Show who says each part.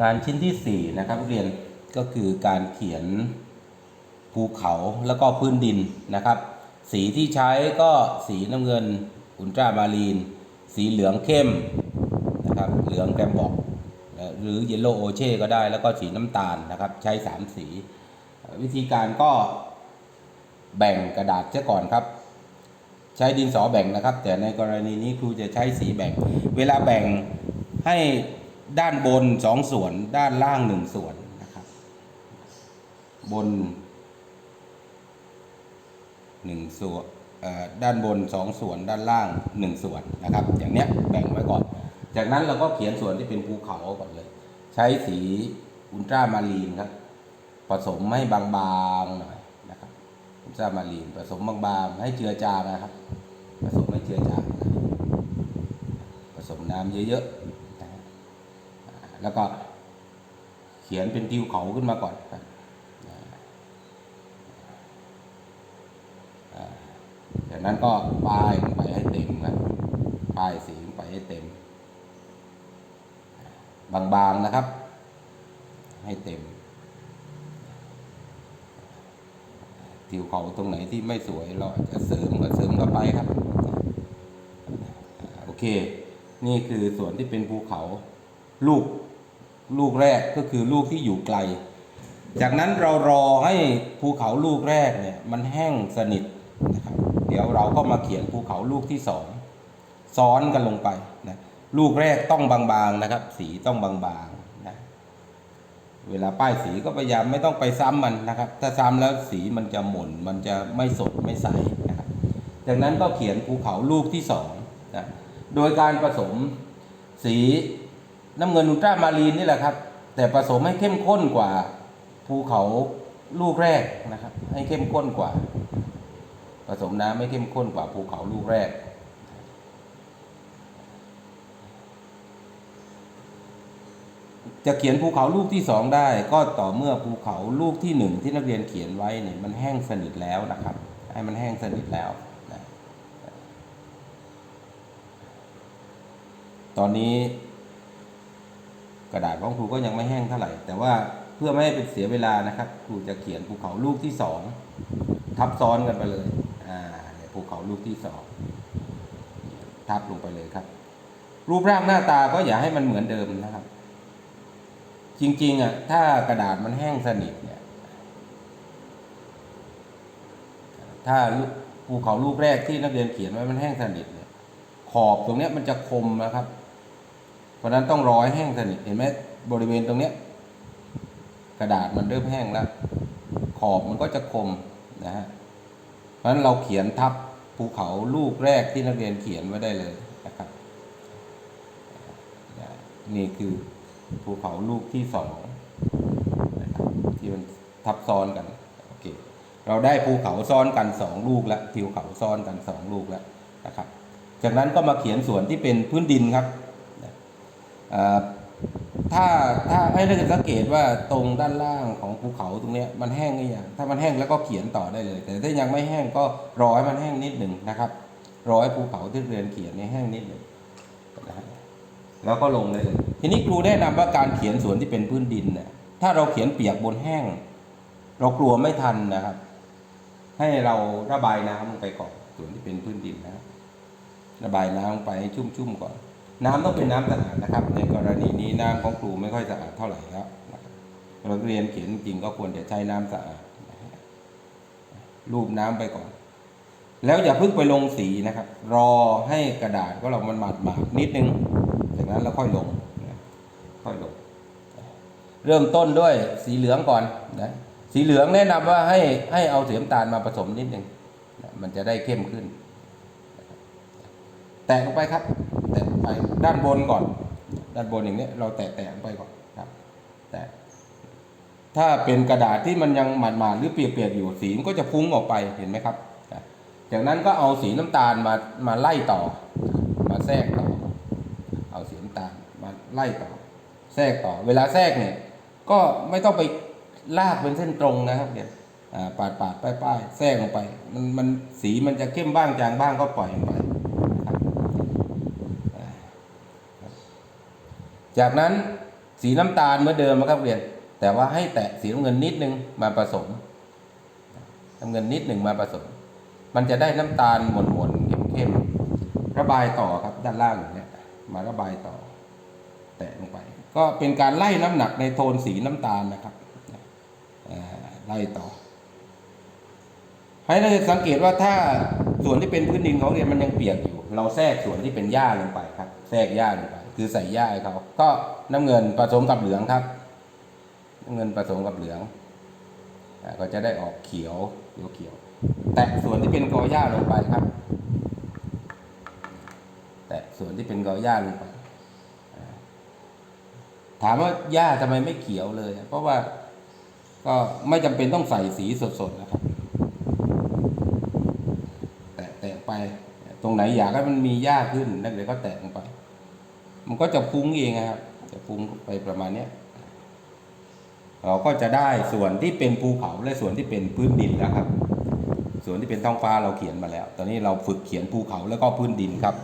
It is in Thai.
Speaker 1: งานชิ้นที่4นะครับนักเรียนก็คือการเขียนภูเขาแล้วก็พื้นดินนะครับ สีที่ใช้ก็สีน้ำเงินอุลตรามารีน สีเหลืองเข้มนะครับเหลืองแกรมบอกหรือเยลโลโอเช่ก็ได้แล้วก็สีน้ำตาลนะครับ ใช้ 3 สี วิธีการก็แบ่งกระดาษเสียก่อนครับ ใช้ดินสอแบ่งนะครับ แต่ในกรณีนี้ครูจะใช้สีแบ่ง เวลาแบ่งให้ ด้านบนสองส่วน ด้านล่างหนึ่งส่วนนะครับ บนหนึ่งส่วนด้านบนสองส่วน ด้านล่างหนึ่งส่วนนะครับ อย่างเนี้ยแบ่งไว้ก่อน จากนั้นเราก็เขียนส่วนที่เป็นภูเขาก่อนเลย ใช้สีอุลตรามารีนครับ ผสมให้บางๆหน่อยนะครับอุลตรามารีนผสมบางๆ ให้เจือจางนะครับ ผสมให้เจือจางผสมน้ำเยอะๆ แล้วก็เขียนเป็นทิวเขาขึ้นมาก่อนครับจากนั้นก็ป้ายลงไปให้เต็มครับป้ายสีลงไปให้เต็ม บางๆนะครับ ให้เต็มทิวเขาตรงไหนที่ไม่สวยเราจะเสริมก็เสริมเข้าไปครับ โอเค นี่คือส่วนที่เป็นภูเขาลูก ลูกแรกก็คือลูกที่อยู่ไกล จากนั้นเรารอให้ภูเขาลูกแรกเนี่ยมันแห้งสนิทนะครับเดี๋ยวเราก็มาเขียนภูเขาลูกที่สองซ้อนกันลงไปนะลูกแรกต้องบางๆนะครับ สีต้องบางๆนะเวลาป้ายสีก็พยายามไม่ต้องไปซ้ำมันนะครับ ถ้าซ้ำแล้วสีมันจะหม่นมันจะไม่สดไม่ใสนะครับจากนั้นก็เขียนภูเขาลูกที่สองนะโดยการผสมสี น้ำเงินอุลตรามารีนนี่แหละครับ แต่ผสมให้เข้มข้นกว่าภูเขาลูกแรกนะครับ ให้เข้มข้นกว่า ผสมน้ำให้เข้มข้นกว่าภูเขาลูกแรก จะเขียนภูเขาลูกที่สองได้ ก็ต่อเมื่อภูเขาลูกที่หนึ่งที่นักเรียนเขียนไว้เนี่ยมันแห้งสนิทแล้วนะครับ ให้มันแห้งสนิทแล้วนะตอนนี้ กระดาษของครูก็ยังไม่แห้งเท่าไหร่ แต่ว่าเพื่อไม่ให้เป็นเสียเวลานะครับ ครูจะเขียนภูเขาลูกที่สองทับซ้อนกันไปเลยอ่าเนี่ยภูเขาลูกที่สองทับลงไปเลยครับ รูปร่างหน้าตาก็อย่าให้มันเหมือนเดิมนะครับ จริงๆอะถ้ากระดาษมันแห้งสนิทเนี่ย ถ้าภูเขาลูกแรกที่นักเรียนเขียนไว้มันแห้งสนิทเนี่ยขอบตรงเนี้ยมันจะคมนะครับ ราะนั้นต้องรอให้แห้งสนิทเห็นไหมบริเวณตรงเนี้ยกระดาษมันเริ่มแห้งแล้วขอบมันก็จะคมนะฮะเพราะนั้นเราเขียนทับภูเขาลูกแรกที่นักเรียนเขียนไว้ได้เลยนะครับนี่คือภูเขาลูกที่สองนะครับที่มันทับซ้อนกันโอเคเราได้ภูเขาซ้อนกันสองลูกแล้วทิวเขาซ้อนกันสองลูกแล้วนะครับ จากนั้นก็มาเขียนส่วนที่เป็นพื้นดินครับ ถ้าถ้าให้เรียนสังเกตว่าตรงด้านล่างของภูเขาตรงนี้มันแห้งหรือยังถ้ามันแห้งแล้วก็เขียนต่อได้เลย แต่ถ้ายังไม่แห้งก็รอให้มันแห้งนิดหนึ่งนะครับรอให้ภูเขาที่เรียนเขียนเนี่ยแห้งนิดหนึ่งนะแล้วก็ลงได้เลย ทีนี้ครูแนะนำว่าการเขียนสวนที่เป็นพื้นดินเนี่ยถ้าเราเขียนเปียกบนแห้ง เรากลัวไม่ทันนะครับ ให้เราระบายน้ำลงไปก่อนส่วนที่เป็นพื้นดินนะครับระบายน้ำลงไปให้ชุ่มๆก่อน น้ำต้องเป็นน้ำสะอาดนะครับ ในกรณีนี้น้ำของครูไม่ค่อยสะอาดเท่าไหร่แล้วนะครับเราเรียนเขียนจริงก็ควรจะใช้น้ำสะอาดรูปน้ำไปก่อน แล้วอย่าเพิ่งไปลงสีนะครับ รอให้กระดาษก็เรามันหมาดหมาดนิดนึง จากนั้นเราค่อยลงค่อยลง เริ่มต้นด้วยสีเหลืองก่อนนะสีเหลืองแนะนำว่าให้ให้เอาสีน้ำตาลมาผสมนิดนึงมันจะได้เข้มขึ้น แตะลงไปครับ ไปด้านบนก่อน ด้านบนอย่างนี้เราแตะแตะลงไปก่อนครับ แตะถ้าเป็นกระดาษที่มันยังหมาดๆหรือเปียกๆอยู่สีมันก็จะฟุ้งออกไปเห็นไหมครับ จากนั้นก็เอาสีน้ำตาลมามาไล่ต่อ มาแทรกต่อ เอาสีน้ำตาลมาไล่ต่อ แทรกต่อ เวลาแทรกเนี่ย ก็ไม่ต้องไปลากเป็นเส้นตรงนะครับเนี่ยปาดปาดป้ายป้ายแทรกลงไป มันมันสีมันจะเข้มบ้างจางบ้างก็ปล่อยลงไปครับอ่า จากนั้นสีน้ำตาลเหมือนเดิมนะครับเรียน แต่ว่าให้แตะสีน้ำเงินนิดนึงมาผสมน้ำเงินนิดหนึ่งมาผสม มันจะได้น้ำตาลหม่นหม่นๆเข้มๆระบายต่อครับด้านล่างอย่างเนี้ยมาระบายต่อ แตะลงไป ก็เป็นการไล่น้ำหนักในโทนสีน้ำตาลนะครับไล่ต่อ ให้เราสังเกตว่าถ้าส่วนที่เป็นพื้นดินเขาเนี่ยมันยังเปียกอยู่ เราแทรกส่วนที่เป็นหญ้าลงไปครับ แทรกหญ้าลงไป คือใส่หญ้าให้เขาก็น้ำเงินผสมกับเหลืองครับ น้ำเงินผสมกับเหลืองก็จะได้ออกเขียวเขียวเขียว แตะส่วนที่เป็นกอหญ้าลงไปครับ แตะส่วนที่เป็นกอหญ้าลงไปถามว่าหญ้าทำไมไม่เขียวเลย เพราะว่าก็ไม่จำเป็นต้องใส่สีสดๆนะครับ แตะแตะไป ตรงไหนอยากให้มันมีหญ้าขึ้นนักเรียนก็แตะลงไป มันก็จะฟุ้งเองครับ จะฟุ้งไปประมาณเนี้ยเราก็จะได้ส่วนที่เป็นภูเขาและส่วนที่เป็นพื้นดินแล้วครับ ส่วนที่เป็นท้องฟ้าเราเขียนมาแล้ว ตอนนี้เราฝึกเขียนภูเขาแล้วก็พื้นดินครับ